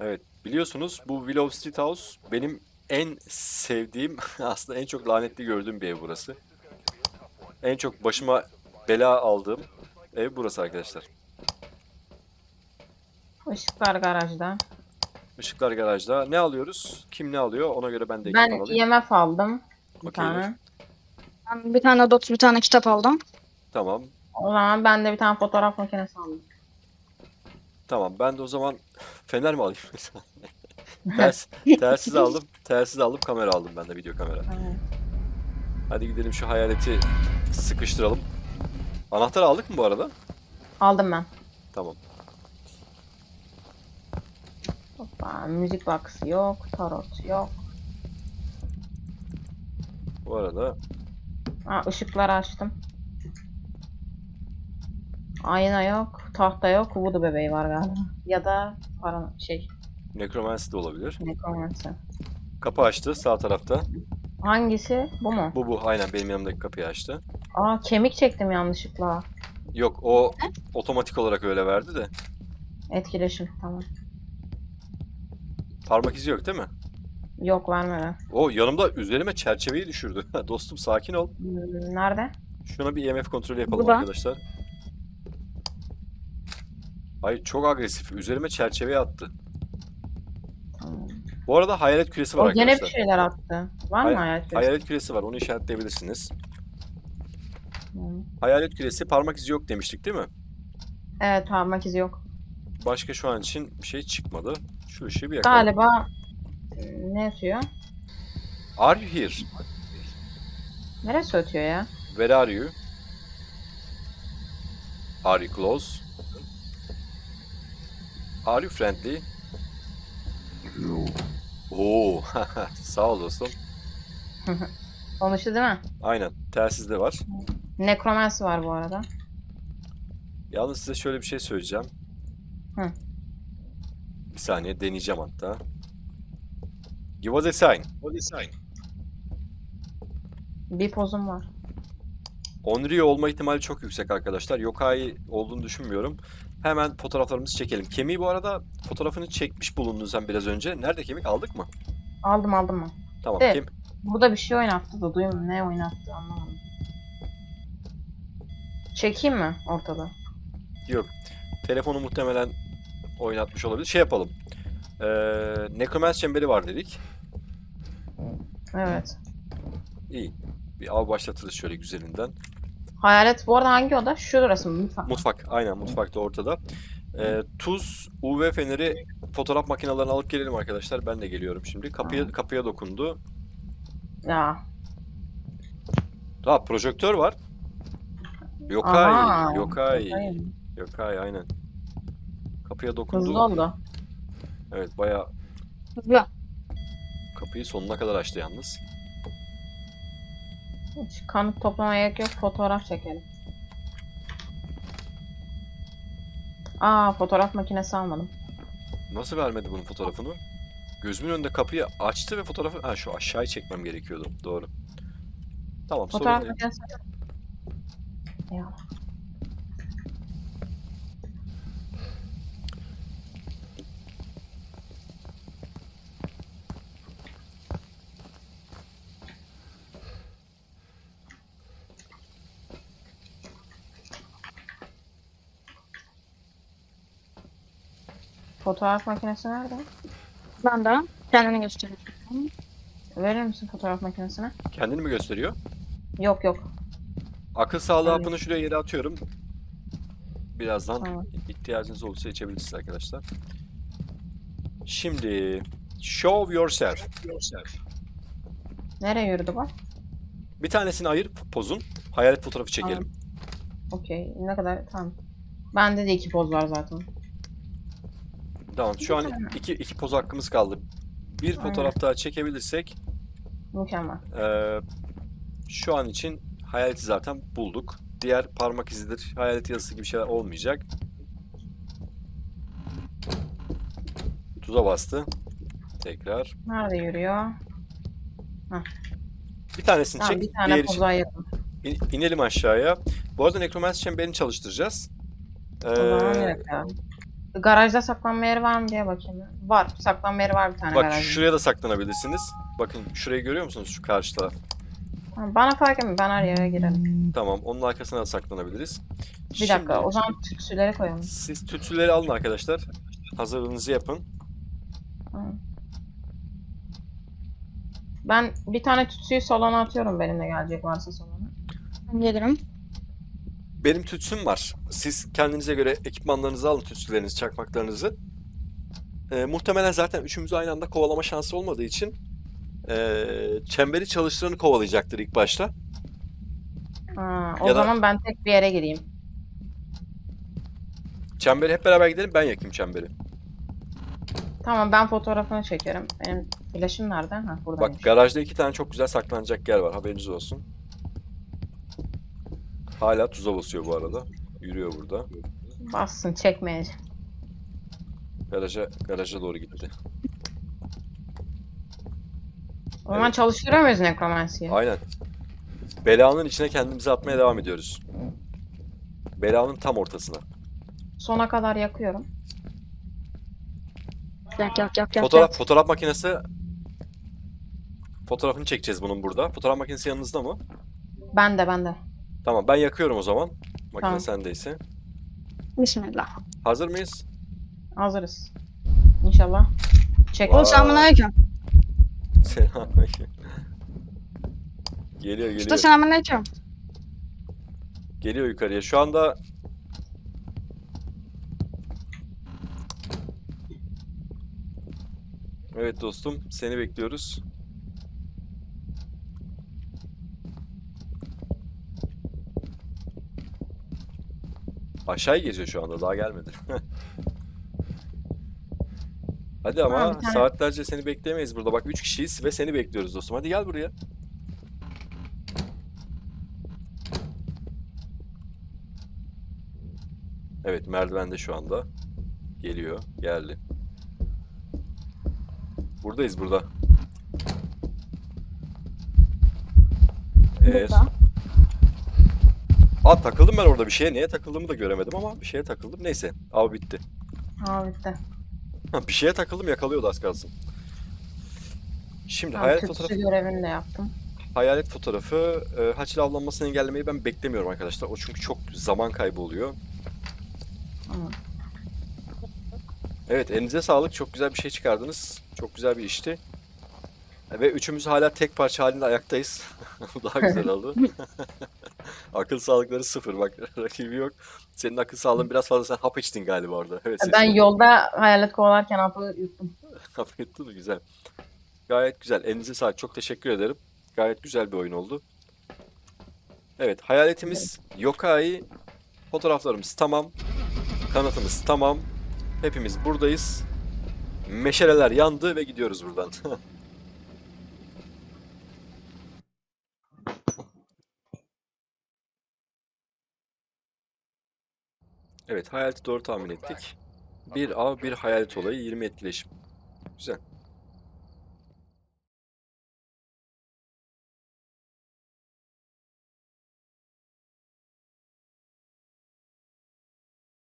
Evet, biliyorsunuz bu Willow Street House benim en sevdiğim, aslında en çok lanetli gördüğüm bir ev burası. En çok başıma bela aldığım ev burası arkadaşlar. Işıklar garajda. Işıklar garajda. Ne alıyoruz? Kim ne alıyor? Ona göre ben de Ben alayım. IMF aldım. Bir tane. Ben bir tane dot bir tane kitap aldım. Tamam. O zaman ben de bir tane fotoğraf makinesi aldım. Tamam. Ben de o zaman fener mi alayım? Ters, telsiz aldım. Telsiz aldım. Kamera aldım ben de. Video kamera. Hadi gidelim şu hayaleti sıkıştıralım. Anahtar aldık mı bu arada? Aldım ben. Tamam. Hoppa, müzik box yok. Tarot yok. Bu arada Ha, ışıkları açtım. Ayna yok. Tahta yok. Voodoo bebeği var galiba. Ya da para şey. nekromansi de olabilir. Necromancer. Kapı açtı sağ tarafta. Hangisi? Bu mu? Bu bu aynen benim yanımdaki kapıyı açtı. Aa kemik çektim yanlışlıkla. Yok o otomatik olarak öyle verdi de. Etkileşim. Tamam. Parmak izi yok değil mi? Yok vermedi. O yanımda üzerime çerçeveyi düşürdü. Dostum sakin ol. Nerede? Şuna bir EMF kontrolü yapalım Burada. arkadaşlar. Ay çok agresif. Üzerime çerçeveyi attı. Bu arada hayalet küresi var O gene bir arkadaşlar. şeyler attı. Var Hay- mı hayal küresi? Hayalet küresi var. Onu işaretleyebilirsiniz. Hı. Hayalet küresi parmak izi yok demiştik değil mi? Evet parmak izi yok. Başka şu an için bir şey çıkmadı. Şu ışığı bir yakalım. Galiba e, ne ötüyor? Are you here? Neresi ötüyor ya? Where are you? Are you close? Are you friendly? Oo, sağ ol dostum. Konuştu değil mi? Aynen, telsizde var. Nekromansi var bu arada. Yalnız size şöyle bir şey söyleyeceğim. Hı. Bir saniye deneyeceğim hatta. Give us a sign. Bir pozum var. Onryo olma ihtimali çok yüksek arkadaşlar. Yokai olduğunu düşünmüyorum. Hemen fotoğraflarımızı çekelim. Kemiği bu arada fotoğrafını çekmiş bulundun sen biraz önce. Nerede kemik? Aldık mı? Aldım aldım mı? Tamam. Evet. Kem Burada bir şey oynattı da duyum ne oynattı anlamadım. Çekeyim mi ortada? Yok. Telefonu muhtemelen oynatmış olabilir. Şey yapalım. Ee, Necromancer çemberi var dedik. Evet. İyi. Bir av başlatırız şöyle güzelinden. Hayalet bu arada hangi oda? Şurası mı? Mutfak. Mutfak. Aynen mutfakta ortada. Ee, tuz, UV feneri, fotoğraf makinelerini alıp gelelim arkadaşlar. Ben de geliyorum şimdi. Kapıya Tamam. kapıya dokundu. Ya. Ha projektör var. Yokai. Aha, Yokai. Yokai. Yokai aynen. Kapıya dokundu. Hızlı oldu. Evet bayağı Hızlı. kapıyı sonuna kadar açtı yalnız. Hiç kanıt toplamaya gerek yok. Fotoğraf çekelim. Aa fotoğraf makinesi almadım. Nasıl vermedi bunun fotoğrafını? Gözümün önünde kapıyı açtı ve fotoğrafı... Ha şu aşağıya çekmem gerekiyordu. Doğru. Tamam sorun Fotoğraf değil. makinesi. Ya. Fotoğraf makinesi nerede? Ben de kendini gösteriyorum. Verir misin fotoğraf makinesine? Kendini mi gösteriyor? Yok yok. Akıl sağlığı Evet. hapını şuraya yere atıyorum. Birazdan Tamam. ihtiyacınız olursa içebilirsiniz arkadaşlar. Şimdi show yourself. Nereye yürüdü bu? Bir tanesini ayır pozun. Hayalet fotoğrafı çekelim. Okey. Ne kadar? Tamam. Bende de iki poz var zaten. Tamam. Şu an iki, iki poz hakkımız kaldı. Bir Aynen. fotoğraf daha çekebilirsek Mükemmel. eee, şu an için hayaleti zaten bulduk. Diğer parmak izidir, hayalet yazısı gibi şeyler olmayacak. Tuza bastı. Tekrar. Nerede yürüyor? Bir tanesini Tamam, çek. bir tane diğer poz için ayırdım. in- inelim aşağıya. Bu arada Necromancer çemberini çalıştıracağız. Ee, O zaman evet ya. Garajda saklanma yeri var mı diye bakayım. Var. Saklanma yeri var bir tane Bak garajda. şuraya da saklanabilirsiniz. Bakın şurayı görüyor musunuz? Şu karşı taraf. Tamam, Bana fark etmiyor. Ben her yere girerim. Tamam. Onun arkasına da saklanabiliriz. Bir dakika. O zaman tütsüleri koyalım. Siz tütsüleri alın arkadaşlar. Hazırlığınızı yapın. Tamam. Ben bir tane tütsüyü salona atıyorum benimle gelecek varsa salona. Ben gelirim. Benim tütsüm var. Siz kendinize göre ekipmanlarınızı alın, tütsülerinizi, çakmaklarınızı. Ee, muhtemelen zaten üçümüz aynı anda kovalama şansı olmadığı için ee, çemberi çalıştıranı kovalayacaktır ilk başta. Ha, o Ya da- zaman ben tek bir yere gireyim. Çemberi hep beraber gidelim, ben yakayım çemberi. Tamam ben fotoğrafını çekerim. Benim flaşım nerede? Ha buradaymış. Bak garajda iki tane çok güzel saklanacak yer var, haberiniz olsun. Hala tuza basıyor bu arada. Yürüyor burada. Bassın çekmeyeceğim. Garaja, garaja doğru gitti. O zaman Evet. çalıştırıyor muyuz nekromansiyi? Aynen. Belanın içine kendimizi atmaya devam ediyoruz. Belanın tam ortasına. Sona kadar yakıyorum. Yak yak yak yak. Fotoğraf yak. fotoğraf makinesi Fotoğrafını çekeceğiz bunun burada. Fotoğraf makinesi yanınızda mı? Ben de ben de. Tamam ben yakıyorum o zaman. Makine Tamam. sendeyse. Bismillah. Hazır mıyız? Hazırız. İnşallah. Çek. Vay. Selamünaleyküm. Selamünaleyküm. Geliyor Usta geliyor. selamünaleyküm. Geliyor yukarıya. Şu anda Evet dostum, seni bekliyoruz. Aşağıya geziyor şu anda, daha gelmedi. Hadi ama Tamam, bir tane- saatlerce seni bekleyemeyiz burada. Bak 3 kişiyiz ve seni bekliyoruz dostum. Hadi gel buraya. Evet, merdivende şu anda. Geliyor, geldi. Buradayız burada. Ee, Burada. Aa takıldım ben orada bir şeye. Neye takıldığımı da göremedim ama bir şeye takıldım. Neyse, av bitti. Ha bitti. Ha, bir şeye takıldım yakalıyordu az kalsın. Şimdi Tamam, hayalet fotoğrafı, görevini de yaptım. hayalet fotoğrafı e, haçlı avlanmasını engellemeyi ben beklemiyorum arkadaşlar. O çünkü çok zaman kaybı oluyor. Evet elinize sağlık. Çok güzel bir şey çıkardınız. Çok güzel bir işti. Ve üçümüz hala tek parça halinde ayaktayız. Bu daha güzel oldu. akıl sağlıkları sıfır. Bak rakibi yok. Senin akıl sağlığın biraz fazla. Sen hap içtin galiba orada. Evet, Ben yolda hayalet kovalarken hapı yuttum. Hap etti mi? Güzel. Gayet güzel. Elinize sağlık. Çok teşekkür ederim. Gayet güzel bir oyun oldu. Evet. Hayaletimiz Yokai. Fotoğraflarımız tamam. Kanatımız tamam. Hepimiz buradayız. Meşaleler yandı ve gidiyoruz buradan. Evet, hayaleti doğru tahmin ettik. Bir av, bir hayalet olayı, 20 etkileşim. Güzel.